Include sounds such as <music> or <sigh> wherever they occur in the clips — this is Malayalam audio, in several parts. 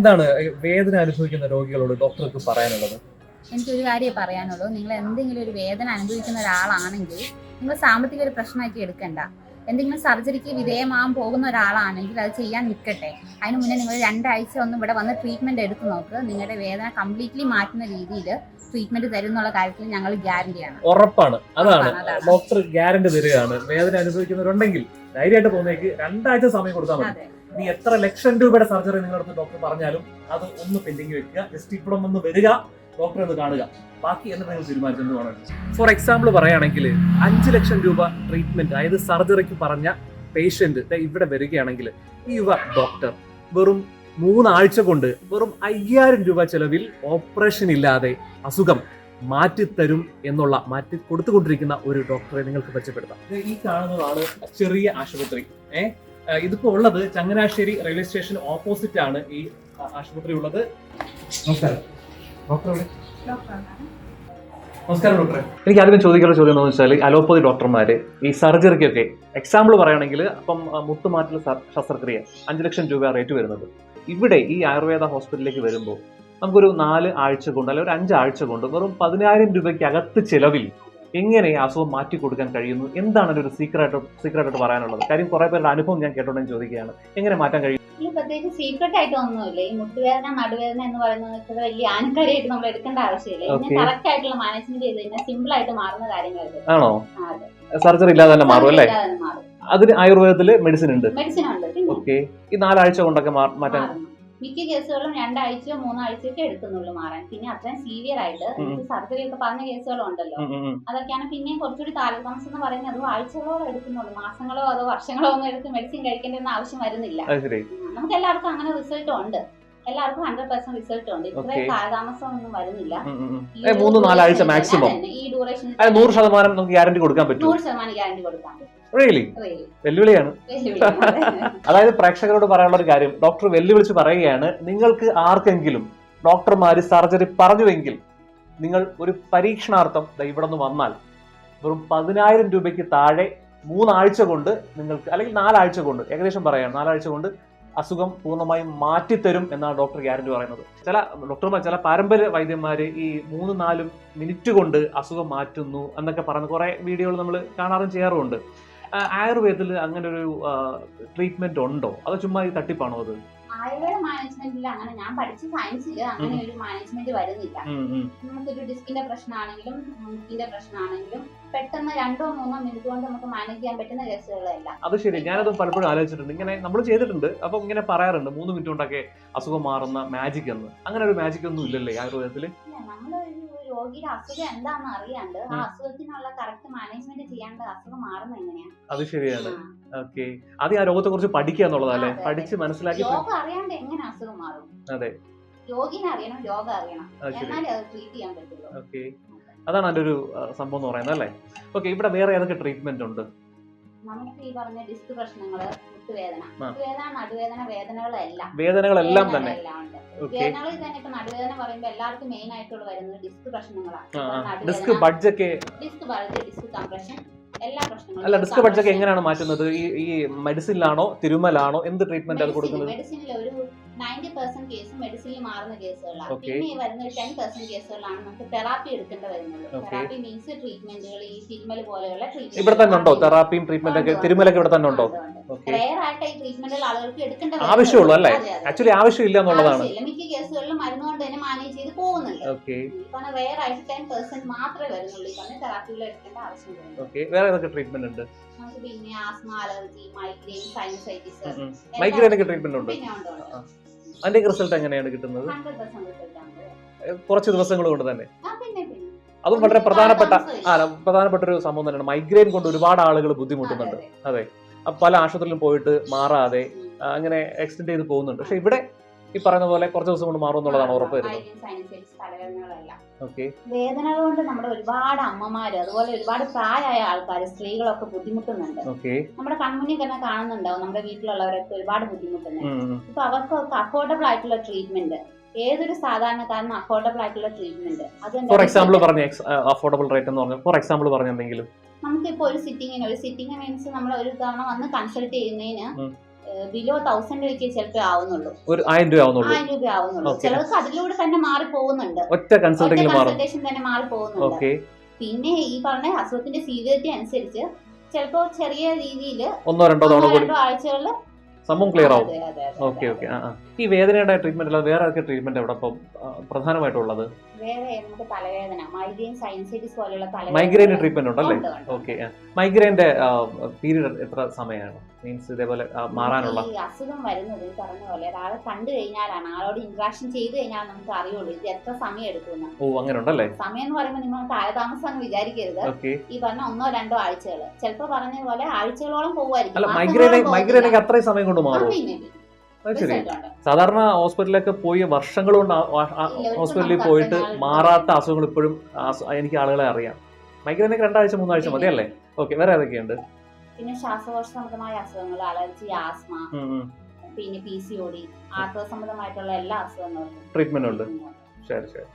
എന്താണ് വേദന അനുഭവിക്കുന്ന രോഗികളോട് ഡോക്ടർക്ക് പറയാനുള്ളത്? എനിക്കൊരു കാര്യം പറയാനുള്ളൂ. നിങ്ങൾ എന്തെങ്കിലും ഒരു വേദന അനുഭവിക്കുന്ന ഒരാളാണെങ്കിൽ നിങ്ങൾ സാമ്പത്തിക ഒരു പ്രശ്നമാക്കി എടുക്കണ്ട. എന്തെങ്കിലും സർജറിക്ക് വിധേയമാകാൻ പോകുന്ന ഒരാളാണെങ്കിൽ അത് ചെയ്യാൻ നിൽക്കട്ടെ. അതിന് മുന്നേ നിങ്ങൾ രണ്ടാഴ്ച ഒന്ന് ഇവിടെ വന്ന് ട്രീറ്റ്മെന്റ് എടുത്ത് നോക്ക്. നിങ്ങളുടെ വേദന കംപ്ലീറ്റ്ലി മാറ്റുന്ന രീതിയിൽ ട്രീറ്റ്മെന്റ് തരും എന്നുള്ള കാര്യത്തിൽ ഞങ്ങൾ ഗ്യാരണ്ടിയാണ് ഉറപ്പാണ്. അതാണ്. ഉറപ്പാണ്, അതാണ്. ഡോക്ടർ ഗ്യാരണ്ടി തരികയാണ്. വേദന അനുഭവിക്കുന്നവരുണ്ടെങ്കിൽ ധൈര്യമായിട്ട് പോകുന്നേക്ക് രണ്ടാഴ്ച സമയം കൊടുത്താൽ മതി. ഇനി എത്ര ലക്ഷം രൂപയുടെ സർജറി നിങ്ങളുടെ അടുത്ത് ഡോക്ടർ പറഞ്ഞാലും അത് ഒന്ന് പെൻഡിങ് വെക്കുക ജസ്റ്റ് ഇവിടെ ഒന്ന് വരിക ഡോക്ടറെ ഒന്ന് കാണുക. ബാക്കി എന്നിട്ട് നിങ്ങൾ തീരുമാനിച്ചെന്ന് ഫോർ എക്സാമ്പിൾ പറയുകയാണെങ്കിൽ അഞ്ച് ലക്ഷം രൂപ ട്രീറ്റ്മെന്റ് അതായത് സർജറിക്ക് പറഞ്ഞ പേഷ്യന്റ് ഇവിടെ വരികയാണെങ്കിൽ ഈ യുവ ഡോക്ടർ വെറും മൂന്നാഴ്ച കൊണ്ട് വെറും അയ്യായിരം രൂപ ചെലവിൽ ഓപ്പറേഷൻ ഇല്ലാതെ അസുഖം മാറ്റിത്തരും എന്നുള്ള മാറ്റി കൊടുത്തുകൊണ്ടിരിക്കുന്ന ഒരു ഡോക്ടറെ നിങ്ങൾക്ക് മെച്ചപ്പെടുത്താം ഈ കാണുന്നതാണ് ചെറിയ ആശുപത്രി. ഏഹ് ഇതിപ്പോ ഉള്ളത് ചങ്ങനാശ്ശേരി റെയിൽവേ സ്റ്റേഷൻ ഓപ്പോസിറ്റ് ആണ് ഈ ആശുപത്രി ഉള്ളത്. നമസ്കാരം. ഡോക്ടർ എവിടെ? നമസ്കാരം ഡോക്ടറെ. എനിക്ക് ആദ്യം ചോദിക്കാനുള്ള ചോദ്യം എന്താണെന്ന് വെച്ചാൽ അലോപ്പതി ഡോക്ടർമാര് ഈ സർജറിക്കൊക്കെ എക്സാമ്പിൾ പറയുകയാണെങ്കിൽ അപ്പം മുട്ടുമാറ്റൽ ശസ്ത്രക്രിയ അഞ്ച് ലക്ഷം രൂപ റേറ്റ് വരുന്നത്. ഇവിടെ ഈ ആയുർവേദ ഹോസ്പിറ്റലിലേക്ക് വരുമ്പോൾ നമുക്കൊരു നാല് ആഴ്ച കൊണ്ട് അല്ലെങ്കിൽ ഒരു അഞ്ചാഴ്ച ആഴ്ച കൊണ്ട് വെറും പതിനായിരം രൂപയ്ക്ക് അകത്ത് ചെലവിൽ എങ്ങനെ ഈ അസുഖം മാറ്റി കൊടുക്കാൻ കഴിയുന്നു? എന്താണ് ഒരു സീക്രട്ട് സീക്രട്ടായിട്ട് പറയാനുള്ളത്? കാര്യം കുറെ പേരുടെ അനുഭവം ഞാൻ കേട്ടോണ്ടെന്ന് ചോദിക്കുകയാണ്. എങ്ങനെ മാറ്റാൻ കഴിയും? ഈ പ്രത്യേകിച്ച് സീക്രട്ട് ആയിട്ട് ഒന്നുമില്ല. ഈ മുട്ടുവേദന നടുവേദന എന്ന് പറയുന്നത് വലിയ ആനക്കാരിയായിട്ട് നമ്മൾ എടുക്കേണ്ട ആവശ്യമില്ല. ഇതിന് കറക്റ്റ് ആയിട്ടുള്ള മാനേജ്മെന്റ് ചെയ്ത് കഴിഞ്ഞാൽ സിമ്പിൾ ആയിട്ട് മാറുന്ന കാര്യങ്ങളാണ് ആണോ? സർജറി ഇല്ലാതെ തന്നെ മാറും അല്ലേ? അതിന് ആയുർവേദത്തിൽ മെഡിസിൻ ഉണ്ട്. മെഡിസിൻ ഉണ്ട്. ഓക്കെ ഈ നാലാഴ്ച കൊണ്ടൊക്കെ മാറ്റാൻ. മിക്ക കേസുകളും രണ്ടാഴ്ചയോ മൂന്നാഴ്ചയൊക്കെ എടുക്കുന്നുള്ളൂ മാറാൻ. പിന്നെ അത്രയും സീവിയർ ആയിട്ട്. സർജറി ഒക്കെ പറഞ്ഞ കേസുകളും ഉണ്ടല്ലോ. അതൊക്കെയാണ് പിന്നെയും കുറച്ചുകൂടി കാലതാമസം എന്ന് പറയുന്നത് അത് ആഴ്ചകളോളം എടുക്കുന്നുള്ളൂ. മാസങ്ങളോ അതോ വർഷങ്ങളോ ഒന്നും എടുത്ത് മെഡിസിൻ കഴിക്കേണ്ടെന്ന് ആവശ്യം വരുന്നില്ല. നമുക്ക് എല്ലാവർക്കും അങ്ങനെ റിസൾട്ട് ഉണ്ട്. എല്ലാവർക്കും ഹൺഡ്രഡ് പെർസെന്റ് റിസൾട്ട് ഉണ്ട്. ഇത്രയും. കാലതാമസം ഒന്നും വരുന്നില്ല. മൂന്ന് നാലാഴ്ച മാക്സിമം ഈ ഡ്യൂറേഷൻ നൂറ് ശതമാനം നമുക്ക് ഗ്യാരണ്ടി കൊടുക്കാൻ പറ്റും നൂറ് ശതമാനം ഗ്യാരണ്ടി കൊടുക്കാം റിയലി വെല്ലുവിളിയാണ്. <laughs> അതായത് പ്രേക്ഷകരോട് പറയാനുള്ള ഒരു കാര്യം ഡോക്ടർ വെല്ലുവിളിച്ച് പറയുകയാണ് നിങ്ങൾക്ക് ആർക്കെങ്കിലും ഡോക്ടർമാർ സർജറി പറഞ്ഞുവെങ്കിൽ നിങ്ങൾ ഒരു പരീക്ഷണാർത്ഥം ഇവിടെ നിന്ന് വന്നാൽ വെറും പതിനായിരം രൂപയ്ക്ക് താഴെ മൂന്നാഴ്ച കൊണ്ട് നിങ്ങൾക്ക് അല്ലെങ്കിൽ നാലാഴ്ച കൊണ്ട് ഏകദേശം പറയാം നാലാഴ്ച കൊണ്ട് അസുഖം പൂർണമായും മാറ്റിത്തരും എന്നാണ് ഡോക്ടർ ഗ്യാരണ്ടി പറയുന്നത്. ചില ഡോക്ടർമാർ ചില പാരമ്പര്യ വൈദ്യന്മാർ ഈ മൂന്ന് നാലും മിനിറ്റ് കൊണ്ട് അസുഖം മാറ്റുന്നു എന്നൊക്കെ പറയുന്ന കുറേ വീഡിയോകൾ നമ്മൾ കാണാറും ചെയ്യാറുമുണ്ട്. ആയുർവേദത്തിൽ അങ്ങനെ ഒരു ട്രീറ്റ്മെന്റ് ഉണ്ടോ? അത് ചുമ്മാ ഈ തട്ടിപ്പാണോ അത്? ആയുർവേദ മാനേജ്മെന്റിൽ അങ്ങനെ ഞാൻ പഠിച്ച സയൻസിൽ അങ്ങനെ ഒരു മാനേജ്മെന്റ് വരുന്നില്ല. നമുക്കൊരു ഡിസ്കിന്റെ പ്രശ്നമാണെങ്കിലും മുട്ടിന്റെ പ്രശ്നമാണെങ്കിലും പെട്ടെന്ന് രണ്ടോ മൂന്നോ മിനിറ്റ് കൊണ്ട് നമുക്ക് മാനേജ് ചെയ്യാൻ പറ്റുന്ന കേസുകളല്ല. അത് ശരി. ഞാനത് പലപ്പോഴും ആലോചിച്ചിട്ടുണ്ട്. ഇങ്ങനെ നമ്മൾ ചെയ്തിട്ടുണ്ട്. അപ്പൊ ഇങ്ങനെ പറയാറുണ്ട്. മൂന്ന് മിനിറ്റ് കൊണ്ടൊക്കെ അസുഖം മാറുന്ന മാജിക് എന്ന്. അങ്ങനെ ഒരു മാജിക് ഒന്നും ഇല്ലല്ലേ ആയുർവേദത്തിൽ? നമ്മളൊരു രോഗിയുടെ അസുഖം എന്താണെന്ന് അറിയാണ്ട് ആ. അസുഖത്തിനുള്ള കറക്റ്റ് മാനേജ്മെന്റ് ചെയ്യാണ്ട് അസുഖം മാറുന്നത് എങ്ങനെയാ? അത് ശരിയാണ്. ഓക്കെ. ആദ്യം ആ രോഗത്തെ കുറിച്ച് പഠിക്കുക എന്നുള്ളതല്ലേ? അതെ, അതെ. പഠിച്ച് മനസ്സിലാക്കി രോഗം അറിയാണ്ട് എങ്ങനെ അസുഖം മാറും? അതെ. രോഗിനെ അറിയണം രോഗം അറിയണം. അത് എന്നാലേ അത് ട്രീറ്റ് ചെയ്യാൻ പറ്റുള്ളൂ. ഓക്കെ. അതാണ് അതിന്റെ ഒരു സംഭവം എന്ന് പറയുന്നത് അല്ലേ? ഓക്കെ ഇവിടെ വേറെ ഏതൊക്കെ ട്രീറ്റ്മെന്റ് ഉണ്ട്? നമുക്ക് ഈ പറഞ്ഞ ഡിസ്ക് പ്രശ്നങ്ങൾ മുട്ടുവേദന. മുട്ടുവേദന നടുവേദന വേദനകളെല്ലാം. വേദനകളെല്ലാം തന്നെ. വേദനകളിൽ തന്നെ ഇപ്പൊ നടുവേദന പറയുമ്പോൾ എല്ലാവർക്കും മെയിൻ ആയിട്ടുള്ള വരുന്നത് ഡിസ്ക് പ്രശ്നങ്ങളാണ്. ഡിസ്ക് ബഡ്ജൊക്കെ ഡിസ്ക് ബൾജ് ഡിസ്ക് കംപ്രഷൻ അല്ല ഡിസ്ക് ബഡ്ജൊക്കെ എങ്ങനെയാണ് മാറ്റുന്നത്? ഈ ഈ മെഡിസിനിലാണോ തിരുമലാണോ എന്ത് ട്രീറ്റ്മെന്റ് ആണ് കൊടുക്കുന്നത്? മെഡിസിനിൽ ഒരു നയന്റി പെർസെന്റ് കേസ് മെഡിസിനിൽ മാറുന്ന കേസുകളാണ്. പിന്നെ വരുന്ന ഒരു ടെൻ പെർസെന്റ് കേസുകളാണ് നമുക്ക് തെറാപ്പി എടുക്കേണ്ട വരുന്നത്. തെറാപ്പി മീൻസ് ട്രീറ്റ്മെന്റുകൾ ഈ തിരുമൽ പോലെയുള്ള treatment ഇവിടെ തന്നെ ഉണ്ടോ? തെറാപ്പിയും ട്രീറ്റ്മെന്റ് ഒക്കെ തിരുമലൊക്കെ ഇവിടെ തന്നെ ഉണ്ടോ. റെയർ ആയിട്ട് ഈ ട്രീറ്റ്മെന്റുകൾ ആളുകൾക്ക് എടുക്കേണ്ട. ആവശ്യമുള്ളൂ അല്ലേ? ആക്ച്വലി ആവശ്യമില്ല എന്നുള്ളതാണ്. ആവശ്യമില്ല. മിക്ക കേസുകളിലും മരുന്ന് കൊണ്ട് തന്നെ മാനേജ് ചെയ്ത് പോകുന്നുണ്ട്. പറഞ്ഞ റെയർ ആയിട്ട് ടെൻ പെർസെന്റ് മാത്രമേ വരുന്നുള്ളൂ. പറഞ്ഞ തെറാപ്പികൾ എടുക്കേണ്ട ആവശ്യം വരുന്നുള്ളൂ ഓക്കെ വേറെ ഏതൊക്കെ ട്രീറ്റ്മെന്റ് ഉണ്ട്? നമുക്ക് പിന്നെ asthma allergy migraine sinusitis migraine ഒക്കെ ട്രീറ്റ്മെന്റ് ഉണ്ട്. പിന്നെ ഉണ്ട്. അതിന്റെ റിസൾട്ട് എങ്ങനെയാണ് കിട്ടുന്നത്? 100% result കുറച്ച് ദിവസങ്ങൾ കൊണ്ട് തന്നെ. അതും വളരെ പ്രധാനപ്പെട്ട ആ പ്രധാനപ്പെട്ട ഒരു സംഭവം തന്നെയാണ്. മൈഗ്രെയിൻ കൊണ്ട് ഒരുപാട് ആളുകൾ ബുദ്ധിമുട്ടുന്നുണ്ട്. അതെ, പല ആശുപത്രിയിലും പോയിട്ട് മാറാതെ അങ്ങനെ എക്സ്റ്റെൻഡ് ചെയ്ത് പോകുന്നുണ്ട്. പക്ഷെ ഇവിടെ ഈ പറയുന്ന പോലെ കുറച്ച് ദിവസം കൊണ്ട് മാറും എന്നുള്ളതാണ് ഉറപ്പ് വരുന്നത്. വേദന കൊണ്ട് നമ്മുടെ ഒരുപാട് അമ്മമാര് അതുപോലെ ഒരുപാട് പ്രായമായ ആൾക്കാർ സ്ത്രീകളൊക്കെ ബുദ്ധിമുട്ടുന്നുണ്ട്. നമ്മുടെ കൺമുന്നിൽ തന്നെ കാണുന്നുണ്ടാവും നമ്മുടെ വീട്ടിലുള്ളവരൊക്കെ ഒരുപാട് ബുദ്ധിമുട്ടുന്നുണ്ട് ഇപ്പൊ അവർക്കൊക്കെ അഫോർഡബിൾ ആയിട്ടുള്ള ട്രീറ്റ്മെന്റ് ഏതൊരു സാധാരണക്കാരനും അഫോർഡബിൾ ആയിട്ടുള്ള ട്രീറ്റ്മെന്റ് അത് ഫോർ എക്സാമ്പിൾ പറഞ്ഞു അഫോർഡബിൾ റേറ്റ് എന്ന് പറഞ്ഞു ഫോർ എക്സാമ്പിൾ പറഞ്ഞ എന്തെങ്കിലും. നമുക്കിപ്പോ ഒരു സിറ്റിങ്ങിന് ഒരു സിറ്റിംഗ് മീൻസ് നമ്മൾ ഒരു തവണ വന്ന് കൺസൾട്ട് ചെയ്യുന്നതിന്. ബിലോ തൗസൻഡ് രൂപയ്ക്ക് ചിലപ്പോൾ ആവുന്നുള്ളൂ. ഒരു ആയിരം രൂപ ആവുന്നുള്ളൂ. ആയിരം രൂപ ആവുന്നുള്ളൂ. Okay. ചിലർക്ക് അതിലൂടെ തന്നെ മാറി പോകുന്നുണ്ട്. ഒറ്റ കൺസൾട്ടിങ്ങിൽ മാറും. കൺസൾട്ടേഷൻ തന്നെ മാറി പോകുന്നുണ്ട്. ഓക്കെ പിന്നെ ഈ പറഞ്ഞ അസുഖത്തിന്റെ സീവിയറിറ്റി അനുസരിച്ച് ചിലപ്പോ ചെറിയ രീതിയിൽ ഒന്നോ രണ്ടോ തവണ കൂടി രണ്ടോ ആഴ്ചകളിൽ സംഭവം ക്ലിയർ ആവും. അതെ, അതെ, അതെ, ഓക്കെ അതെ. ഓക്കെ ആ ആ. ഈ വേദനയുടെ ട്രീറ്റ്മെന്റ് അല്ലാതെ വേറെ ഒക്കെ ട്രീറ്റ്മെന്റ് എവിടെ ഇപ്പം ആ, പ്രധാനമായിട്ടുള്ളത്? വേറെ നമുക്ക് തലവേദന മൈഗ്രെയിൻ സൈനസൈറ്റിസ് പോലെയുള്ള മൈഗ്രെയിൻ ട്രീറ്റ്മെന്റ് ഉണ്ടല്ലേ? ഉണ്ട്, ഉണ്ട്. ഓക്കെ മൈഗ്രെയിന്റെ പീരീഡ് എത്ര സമയമാണ്? മീൻസ് ഇതേപോലെ മാറാനുള്ള. ഈ അസുഖം വരുന്നത് പറഞ്ഞ പോലെ ഒരാളെ കണ്ടു കഴിഞ്ഞാലാണ് ആളോട് ഇന്ററാക്ഷൻ ചെയ്തു കഴിഞ്ഞാൽ നമുക്ക് അറിയുള്ളൂ ഇത് എത്ര സമയം എടുക്കുമെന്ന്. ഓ അങ്ങനെ ഉണ്ടല്ലേ സമയം എന്ന് പറയുമ്പോൾ നിങ്ങൾ കാലതാമസം അങ്ങ് വിചാരിക്കരുത്. ഈ പറഞ്ഞ ഒന്നോ രണ്ടോ ആഴ്ചകൾ ചിലപ്പോ പറഞ്ഞ പോലെ ആഴ്ചകളോളം പോകുമായിരിക്കും അല്ല മൈഗ്രേൻ അത്രയും സമയം കൊണ്ട് മാറും. ശരി. സാധാരണ ഹോസ്പിറ്റലിലൊക്കെ പോയി വർഷങ്ങൾ കൊണ്ട് ഹോസ്പിറ്റലിൽ പോയിട്ട് മാറാത്ത അസുഖങ്ങൾ ഇപ്പോഴും എനിക്ക് ആളുകളെ അറിയാം. മൈഗ്രൈനൊക്കെ രണ്ടാഴ്ച മൂന്നാഴ്ച മതി അല്ലേ ഓക്കെ വേറെ ഏതൊക്കെയുണ്ട്? പിന്നെ ശ്വാസകോശ സംബന്ധമായ അസുഖങ്ങൾ അലർജി ആസ്മ പിന്നെ പി സി ഒ ഡി ആർത്തവ സംബന്ധമായിട്ടുള്ള എല്ലാ അസുഖങ്ങൾക്കും ട്രീറ്റ്മെന്റ് ഉണ്ട്. ശരി ശരി.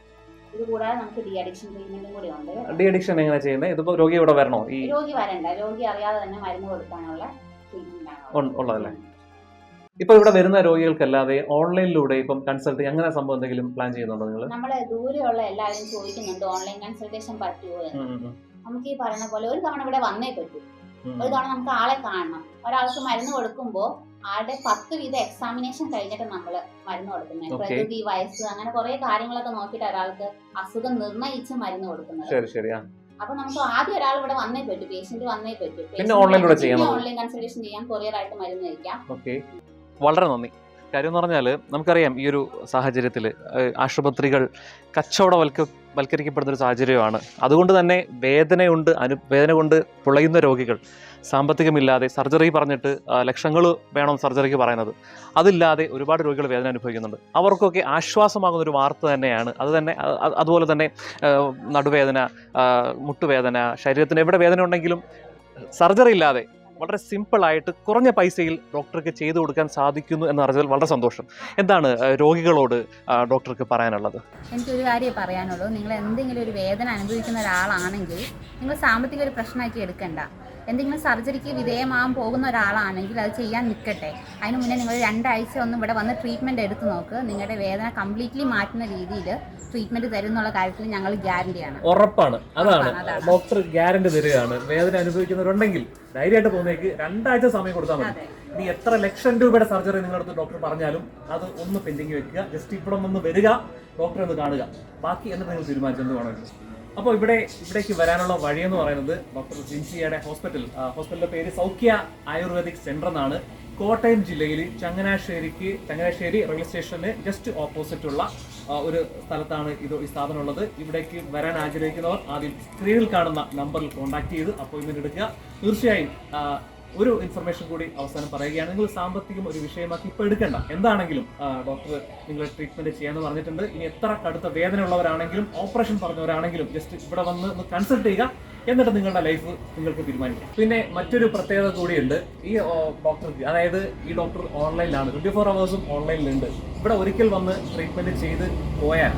ഇതുകൂടാതെ നമുക്ക് ഡി അഡിക്ഷൻ ട്രീറ്റ്മെന്റും കൂടി ഉണ്ട്. ഡി അഡിക്ഷൻ എങ്ങനെ ചെയ്യുന്നത് ഇതിപ്പോ രോഗി ഇവിടെ വരണോ? ഈ രോഗി വരണ്ട. രോഗി അറിയാതെ തന്നെ മരുന്ന് കൊടുക്കാനുള്ള ട്രീറ്റ്മെന്റ് ഉള്ളതല്ലേ? ഇപ്പൊ ഇവിടെ വരുന്ന രോഗികൾക്കല്ലാതെ ഓൺലൈനിലൂടെ ഇപ്പം കൺസൾട്ട് അങ്ങനെ സംഭവം എന്തെങ്കിലും പ്ലാൻ ചെയ്യുന്നുണ്ടോ നിങ്ങൾ നമ്മളെ ദൂരെയുള്ള എല്ലാവരും ചോദിക്കുന്നുണ്ട് ഓൺലൈൻ കൺസൾട്ടേഷൻ പറ്റുമോ നമുക്ക് ഈ പറയുന്ന പോലെ ഒരു തവണ ഇവിടെ വന്നേ പറ്റൂ. ഒരു തവണ നമുക്ക് ആളെ കാണണം. ഒരാൾക്ക് മരുന്ന് കൊടുക്കുമ്പോൾ ആളുടെ പത്ത് വീതം എക്സാമിനേഷൻ കഴിഞ്ഞിട്ട് നമ്മൾ മരുന്ന് കൊടുക്കുന്നത്. പ്രകൃതി വയസ്സ് അങ്ങനെ കുറെ കാര്യങ്ങളൊക്കെ നോക്കിയിട്ട് ഒരാൾക്ക് അസുഖം നിർണയിച്ച് മരുന്ന് കൊടുക്കുന്നത്. അപ്പൊ നമുക്ക് ആദ്യം ഒരാൾ ഇവിടെ വന്നേ പറ്റൂ പേഷ്യന്റ് വന്നേ പറ്റൂ. പിന്നെ ഓൺലൈൻ കൺസൾട്ടേഷൻ ചെയ്യാൻ കൊറിയർ ആയിട്ട് മരുന്ന് കഴിക്കാം. ഓക്കെ വളരെ നന്ദി. കാര്യം എന്ന് പറഞ്ഞാൽ നമുക്കറിയാം ഈ ഒരു സാഹചര്യത്തിൽ ആശുപത്രികൾ കച്ചവടവൽക്ക വൽക്കരിക്കപ്പെടുന്ന ഒരു സാഹചര്യമാണ്. അതുകൊണ്ട് തന്നെ വേദനയുണ്ട് അനു വേദന കൊണ്ട് പുളയുന്ന രോഗികൾ സാമ്പത്തികമില്ലാതെ സർജറി പറഞ്ഞിട്ട് ലക്ഷങ്ങൾ വേണം സർജറിക്ക് പറയുന്നത്. അതില്ലാതെ ഒരുപാട് രോഗികൾ വേദന അനുഭവിക്കുന്നുണ്ട്. അവർക്കൊക്കെ ആശ്വാസമാകുന്ന ഒരു വാർത്ത തന്നെയാണ്. അത് തന്നെ അതുപോലെ തന്നെ നടുവേദന മുട്ടുവേദന ശരീരത്തിന് എവിടെ വേദന ഉണ്ടെങ്കിലും സർജറി ഇല്ലാതെ വളരെ സിമ്പിളായിട്ട് കുറഞ്ഞ പൈസയിൽ ഡോക്ടർക്ക് ചെയ്തു കൊടുക്കാൻ സാധിക്കുന്നു എന്ന് വളരെ സന്തോഷം. എന്താണ് രോഗികളോട് ഡോക്ടർക്ക് പറയാനുള്ളത്? എനിക്കൊരു കാര്യം പറയാനുള്ളൂ. നിങ്ങൾ എന്തെങ്കിലും ഒരു വേദന അനുഭവിക്കുന്ന ഒരാളാണെങ്കിൽ നിങ്ങൾ സാമ്പത്തിക ഒരു പ്രശ്നമാക്കി എടുക്കണ്ട. എന്തെങ്കിലും സർജറിക്ക് വിധേയമാകാൻ പോകുന്ന ഒരാളാണെങ്കിൽ അത് ചെയ്യാൻ നിൽക്കട്ടെ. അതിന് മുന്നേ നിങ്ങൾ രണ്ടാഴ്ച ഒന്നും ഇവിടെ വന്ന് ട്രീറ്റ്മെന്റ് എടുത്ത് നോക്ക്. നിങ്ങളുടെ വേദന കംപ്ലീറ്റ്ലി മാറ്റുന്ന രീതിയിൽ ട്രീറ്റ്മെന്റ് തരും എന്നുള്ള കാര്യത്തിൽ ഞങ്ങൾ ഗ്യാരണ്ടിയാണ് ഉറപ്പാണ്. അതാണ്. ഡോക്ടർ ഗ്യാരണ്ടി തരികയാണ്. വേദന അനുഭവിക്കുന്നവരുണ്ടെങ്കിൽ ധൈര്യമായിട്ട് പോകുന്നേക്ക് രണ്ടാഴ്ച സമയം കൊടുത്താൽ മതി. ഇനി എത്ര ലക്ഷം രൂപയുടെ സർജറി നിങ്ങളടുത്ത് ഡോക്ടർ പറഞ്ഞാലും അത് ഒന്ന് പെൻഡിങ് വെക്കുക. ജസ്റ്റ് ഇവിടെ ഒന്ന് വരിക. ഡോക്ടറെ ഒന്ന് കാണുക. ബാക്കി എന്നിട്ട് നിങ്ങൾ തീരുമാനിച്ചു എന്ത് വേണമെങ്കിലും. അപ്പോൾ ഇവിടെ ഇവിടേക്ക് വരാനുള്ള വഴി എന്ന് പറയുന്നത് ഡോക്ടർ ജിൻസിയുടെ ഹോസ്പിറ്റൽ. ഹോസ്പിറ്റലിന്റെ പേര് സൗഖ്യ ആയുർവേദിക് സെന്റർ എന്നാണ്. കോട്ടയം ജില്ലയിൽ ചങ്ങനാശ്ശേരിക്ക് ചങ്ങനാശ്ശേരി റെയിൽവേ സ്റ്റേഷന് ജസ്റ്റ് ഓപ്പോസിറ്റ് ഉള്ള ഒരു സ്ഥലത്താണ് ഇത് ഈ സ്ഥാപനം ഉള്ളത് ഇവിടേക്ക് വരാൻ ആഗ്രഹിക്കുന്നവർ ആദ്യം സ്ക്രീനിൽ കാണുന്ന നമ്പറിൽ കോൺടാക്ട് ചെയ്ത് അപ്പോയിന്റ്മെന്റ് എടുക്കുക. തീർച്ചയായും ഒരു ഇൻഫർമേഷൻ കൂടി അവസാനം പറയുകയാണ്. നിങ്ങൾ സാമ്പത്തികം ഒരു വിഷയമാക്കി ഇപ്പൊ എടുക്കണ്ട. എന്താണെങ്കിലും ഡോക്ടർ നിങ്ങൾ ട്രീറ്റ്മെന്റ് ചെയ്യാന്ന് പറഞ്ഞിട്ടുണ്ട്. ഇനി എത്ര കടുത്ത വേദന ഉള്ളവരാണെങ്കിലും ഓപ്പറേഷൻ പറഞ്ഞവരാണെങ്കിലും ജസ്റ്റ് ഇവിടെ വന്ന് ഒന്ന് കൺസൾട്ട് ചെയ്യുക. എന്നിട്ട് നിങ്ങളുടെ ലൈഫ് നിങ്ങൾക്ക് തീരുമാനിക്കാം. പിന്നെ മറ്റൊരു പ്രത്യേകത കൂടിയുണ്ട്. ഈ ഡോക്ടർ അതായത് ഈ ഡോക്ടർ ഓൺലൈനിലാണ് ട്വന്റി ഫോർ അവേഴ്സും ഓൺലൈനിലുണ്ട് ഇവിടെ ഒരിക്കൽ വന്ന് ട്രീറ്റ്മെന്റ് ചെയ്ത് പോയാൽ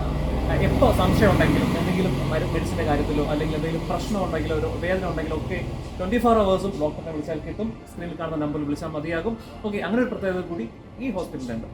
എപ്പോൾ സംശയം ഉണ്ടെങ്കിലും എന്തെങ്കിലും മെഡിസിന്റെ കാര്യത്തിലോ അല്ലെങ്കിൽ എന്തെങ്കിലും പ്രശ്നം ഉണ്ടെങ്കിലോ ഒരു വേദന ഉണ്ടെങ്കിലോ ഒക്കെ ട്വന്റി ഫോർ അവേഴ്സും ഡോക്ടറിനെ വിളിച്ചാൽ കിട്ടും. സ്ക്രീനിൽ കാണുന്ന നമ്പറിൽ വിളിച്ചാൽ മതിയാകും. ഓക്കെ അങ്ങനെ ഒരു പ്രത്യേകത കൂടി ഈ ഹോസ്പിറ്റലിലുണ്ട്